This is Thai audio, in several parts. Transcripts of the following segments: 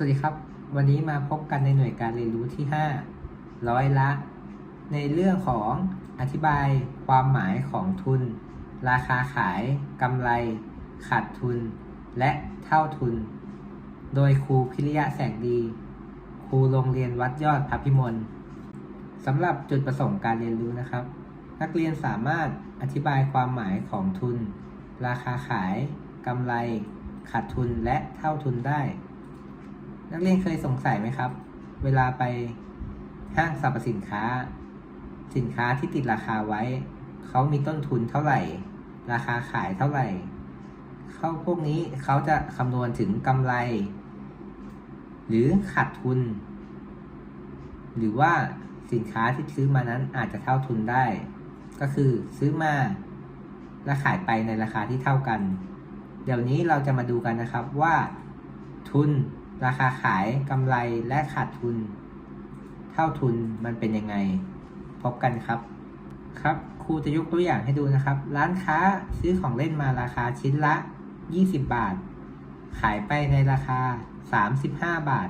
สวัสดีครับ วันนี้มาพบกันในหน่วยการเรียนรู้ที่ 5 ร้อยละ ในเรื่องของอธิบายความหมายของทุน ราคาขายกำไร ขาดทุน และเท่าทุน โดยครูพิริยะแสงดี ครูโรงเรียนวัดยอดพระพิมลสำหรับจุดประสงค์การเรียนรู้นะครับ นักเรียนสามารถอธิบายความหมายของทุน ราคาขายกำไร ขาดทุนและเท่าทุนได้ นักเรียนเคยสงสัยไหมครับ เวลาไปห้างสรรพสินค้า สินค้าที่ติดราคาไว้ เขามีต้นทุนเท่าไหร่ ราคาขายเท่าไหร่ เขาพวกนี้เขาจะคำนวณถึงกำไร หรือขาดทุน หรือว่าสินค้าที่ซื้อมานั้นอาจจะเท่าทุนได้ ก็คือซื้อมาและขายไปในราคาที่เท่ากัน เดี๋ยวนี้เราจะมาดูกันนะครับว่า ทุน ราคาขายกำไรและขาดทุน เท่าทุนมันเป็นยังไง พบกันครับ ครับครูจะยกตัวอย่างให้ดูนะครับ ร้านค้าซื้อของเล่นมาราคาชิ้นละ 20 บาท ขายไปในราคา 35 บาท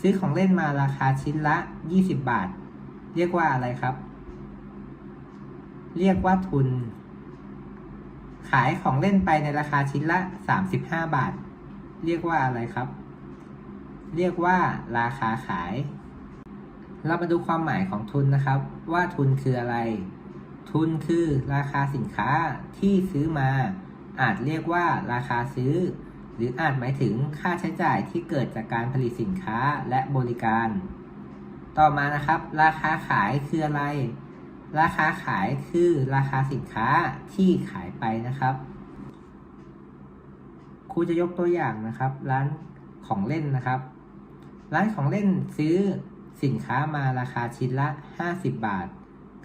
ซื้อของเล่นมาราคาชิ้นละ 20 บาท เรียกว่าอะไรครับ เรียกว่าทุน ขายของเล่นไปในราคาชิ้นละ 35 บาท เรียกว่าอะไรครับ เรียกว่าราคาขาย เรามาดูความหมายของทุนนะครับ ว่าทุนคืออะไร ทุนคือราคาสินค้าที่ซื้อมา อาจเรียกว่าราคาซื้อ หรืออาจหมายถึงค่าใช้จ่ายที่เกิดจากการผลิตสินค้าและบริการ ต่อมานะครับ ราคาขายคืออะไร ราคาขายคือราคาสินค้าที่ขายไปนะครับครูจะยกตัวอย่างนะครับ ร้านของเล่นนะครับ ร้านของเล่นซื้อสินค้ามาราคาชิ้นละ 50 บาท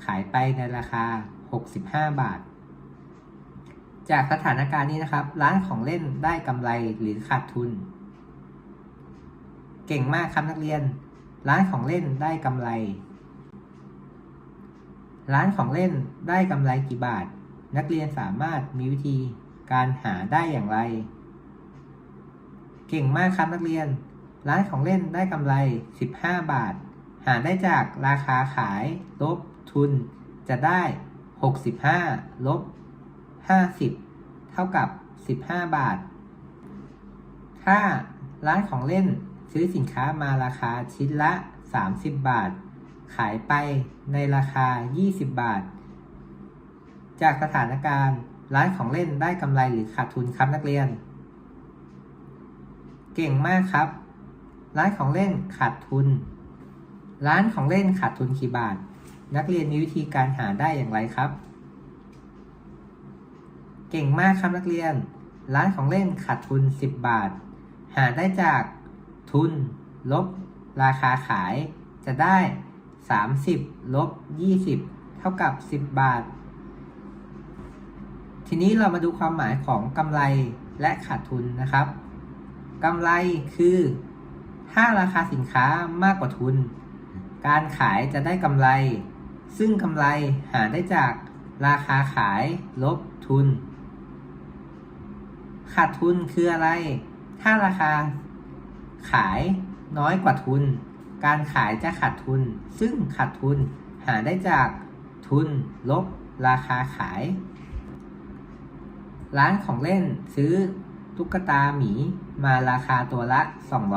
ขายไปในราคา 65 บาท จากสถานการณ์นี้นะครับ ร้านของเล่นได้กำไรหรือขาดทุน เก่งมากครับนักเรียน ร้านของเล่นได้กำไร ร้านของเล่นได้กำไรกี่บาท นักเรียนสามารถมีวิธีการหาได้อย่างไร เก่งมากครับนักเรียน ร้านของเล่นได้กำไร 15 บาท หาได้จากราคาขาย ลบทุน จะได้ 65 ลบ 50 เท่ากับ 15 บาท ถ้าร้านของเล่นซื้อสินค้ามาราคาชิ้นละ 30 บาท ขายไปในราคา 20 บาท จากสถานการณ์ร้านของเล่นได้กำไรหรือขาดทุนครับนักเรียน เก่งมากครับ ร้านของเล่นขาดทุน ร้านของเล่นขาดทุนกี่บาท นักเรียนมีวิธีการหาได้อย่างไรครับ เก่งมากครับนักเรียน ร้านของเล่นขาดทุน 10 บาท หาได้จากทุน ลบ ราคาขาย จะได้ 30 ลบ 20 เท่ากับ 10 บาท ทีนี้เรามาดูความหมายของกำไรและขาดทุนนะครับกำไรคือ ถ้าราคาสินค้ามากกว่าทุน การขายจะได้กำไร ซึ่งกำไรหาได้จากราคาขายลบทุน ขาดทุนคืออะไร ถ้าราคาขายน้อยกว่าทุน การขายจะขาดทุน ซึ่งขาดทุนหาได้จากทุนลบราคาขาย ร้านของเล่นซื้อ ตุ๊กตาหมีมาราคาตัวละ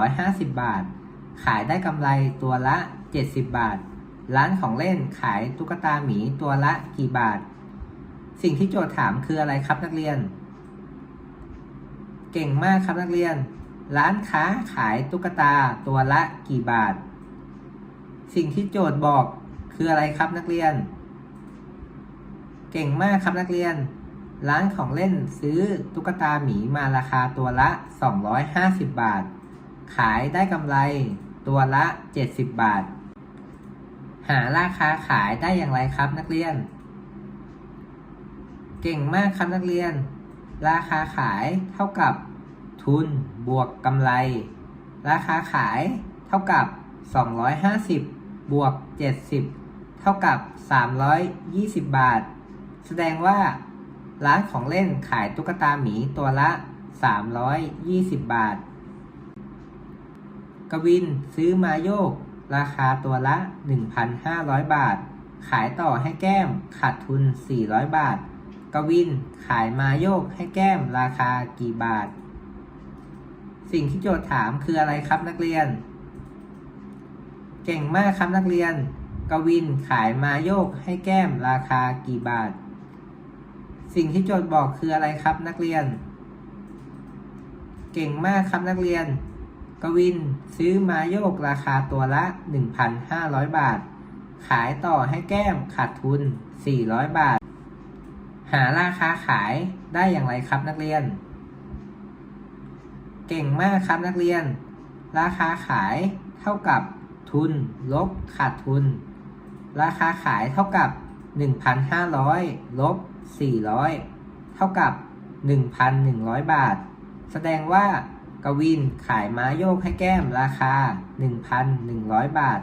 250 บาท ขายได้กำไรตัวละ 70 บาท ร้านของเล่นขายตุ๊กตาหมีตัวละกี่บาท สิ่งที่โจทย์ถามคืออะไรครับนักเรียน เก่งมากครับนักเรียน ร้านค้าขายตุ๊กตาตัวละกี่บาท สิ่งที่โจทย์บอกคืออะไรครับนักเรียน เก่งมากครับนักเรียน ร้านของเล่นซื้อตุ๊กตาหมีมาราคาตัวละ 250 บาท ขายได้กำไรตัวละ 70 บาท หาราคาขายได้อย่างไรครับนักเรียน เก่งมากครับนักเรียน ราคาขายเท่ากับทุนบวกกำไร ราคาขายเท่ากับ 250 บวก 70 เท่ากับ 320 บาท แสดงว่า ร้านของเล่นขายตุ๊กตาหมีตัวละ 320 บาท กวินซื้อมาโยก ราคาตัวละ 1,500 บาท ขายต่อให้แก้มขาดทุน 400 บาท กวินขายมาโยกให้แก้มราคากี่บาท สิ่งที่โจทย์ถามคืออะไรครับนักเรียน เก่งมากครับนักเรียน กวินขายมาโยกให้แก้มราคากี่บาท สิ่งที่โจทย์บอกคืออะไรครับนักเรียน เก่งมากครับนักเรียน กวินซื้อมาโยกราคาตัวละ 1,500 บาท ขายต่อให้แก้มขาดทุน 400 บาท หาราคาขายได้อย่างไรครับนักเรียน เก่งมากครับนักเรียน ราคาขายเท่ากับทุน ลบขาดทุน ราคาขายเท่ากับ 1,500 ลบ 400 เท่ากับ 1,100 บาท แสดงว่ากวินขายม้าโยกให้แก้มราคา 1,100 บาท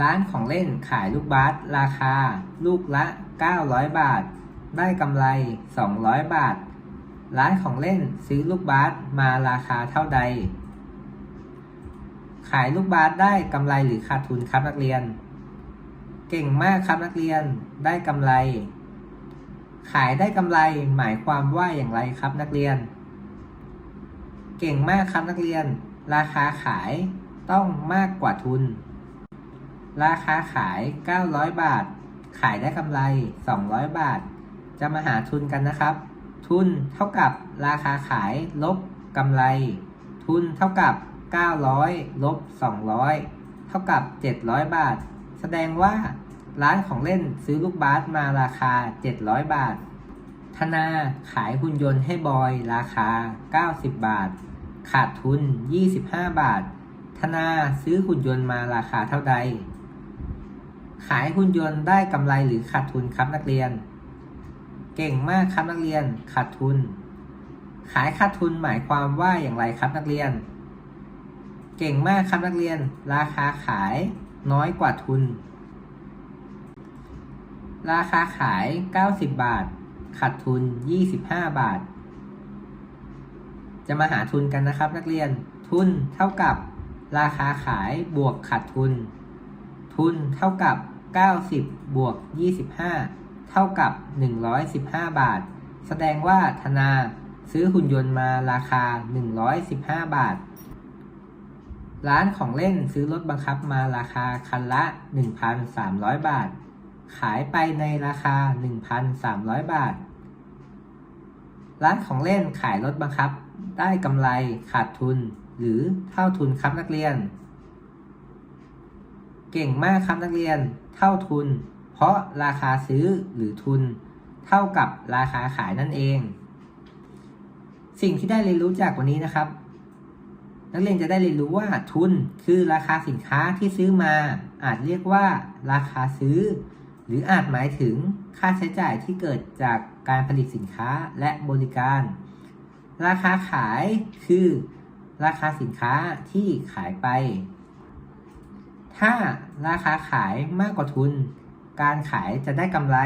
ร้านของเล่นขายลูกบาสราคา ลูกละ 900 บาท ได้กำไร 200 บาท ร้านของเล่นซื้อลูกบาสมาราคาเท่าใด ขายลูกบาสได้กำไรหรือขาดทุนครับนักเรียน เก่งมากครับนักเรียนได้กำไร ขายได้กำไรหมายความว่าอย่างไรครับนักเรียน เก่งมากครับนักเรียน ราคาขายต้องมากกว่าทุน ราคาขาย 900 บาท ขายได้กำไร 200 บาท จะมาหาทุนกันนะครับ ทุนเท่ากับราคาขายลบกำไร ทุนเท่ากับ 900ลบ200 เท่ากับ 700 บาท แสดงว่า ร้านของเล่นซื้อลูกบาสมาราคา 700 บาท ธนาขายหุ่นยนต์ให้บอยราคา 90 บาท ขาดทุน 25 บาท ธนาซื้อหุ่นยนต์มาราคาเท่าใด ขายหุ่นยนต์ได้กำไรหรือขาดทุนครับนักเรียน เก่งมากครับนักเรียน ขาดทุน ขายขาดทุนหมายความว่าอย่างไรครับนักเรียน เก่งมากครับนักเรียน ราคาขายน้อยกว่าทุน ราคาขาย 90 บาท ขาดทุน 25 บาท จะมาหาทุนกันนะครับนักเรียน ทุนเท่ากับ ราคาขายบวกขาดทุน ทุนเท่ากับ 90 บวก 25 เท่ากับ 115 บาท แสดงว่าธนาซื้อหุ่นยนต์มาราคา 115 บาท ร้านของเล่นซื้อรถบังคับมาราคาคันละ 1,300 บาท ขายไปในราคา 1,300 บาท ร้านของเล่นขายรถบังคับ ได้กำไรขาดทุน หรือเท่าทุนครับนักเรียน เก่งมากครับนักเรียน เท่าทุน เพราะราคาซื้อหรือทุน เท่ากับราคาขายนั่นเอง สิ่งที่ได้เรียนรู้จากวันนี้นะครับ นักเรียนจะได้เรียนรู้ว่าทุนคือราคาสินค้าที่ซื้อมา อาจเรียกว่า ราคาซื้อ หรืออาจหมายถึงค่าใช้จ่ายที่เกิดจากการผลิตสินค้าและบริการ ราคาขายคือ ราคาสินค้าที่ขายไป ถ้าราคาขายมากกว่าทุน การขายจะได้กำไร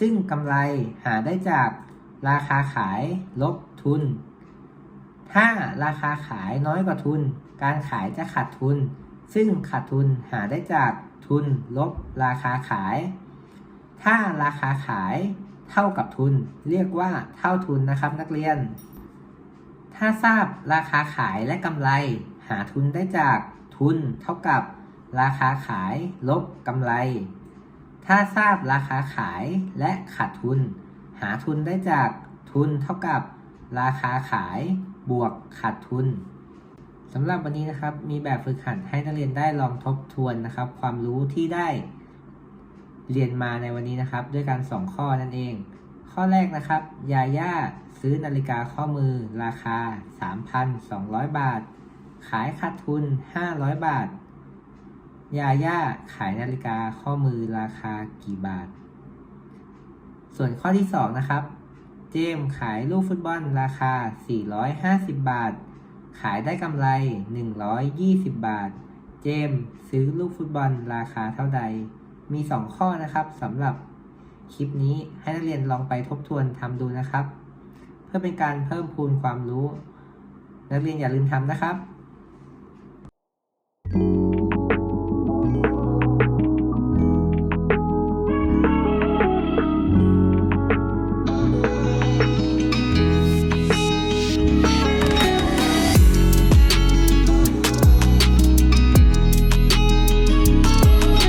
ซึ่งกำไรหาได้จากราคาขายลบทุน ถ้าราคาขายน้อยกว่าทุน การขายจะขาดทุน ซึ่งขาดทุนหาได้จาก ทุนลบราคาขาย ถ้าราคาขายเท่ากับทุน เรียกว่าเท่าทุนนะครับนักเรียน ถ้าทราบราคาขายและกำไร หาทุนได้จากทุนเท่ากับราคาขายลบกำไร ถ้าทราบราคาขายและขาดทุน หาทุนได้จากทุนเท่ากับราคาขายบวกขาดทุน สำหรับวันนี้นะครับมีแบบฝึกหัดให้นักเรียนได้ลองทบทวนนะครับ ความรู้ที่ได้เรียนมาในวันนี้นะครับ ด้วยกัน2ข้อนั่นเอง ข้อแรกนะครับ ยาย่าซื้อนาฬิกาข้อมือราคา 3,200 บาท ขายขาดทุน 500 บาท ยาย่าขายนาฬิกาข้อมือราคากี่บาท ส่วนข้อที่2นะครับ เจมขายลูกฟุตบอลราคา 450 บาท ขายได้กำไร 120 บาท เจมซื้อลูกฟุตบอลราคาเท่าใด มี 2 ข้อนะครับสำหรับคลิปนี้ให้นักเรียนลองไปทบทวนทำดูนะครับ เพื่อเป็นการเพิ่มพูนความรู้ นักเรียนอย่าลืมทำนะครับ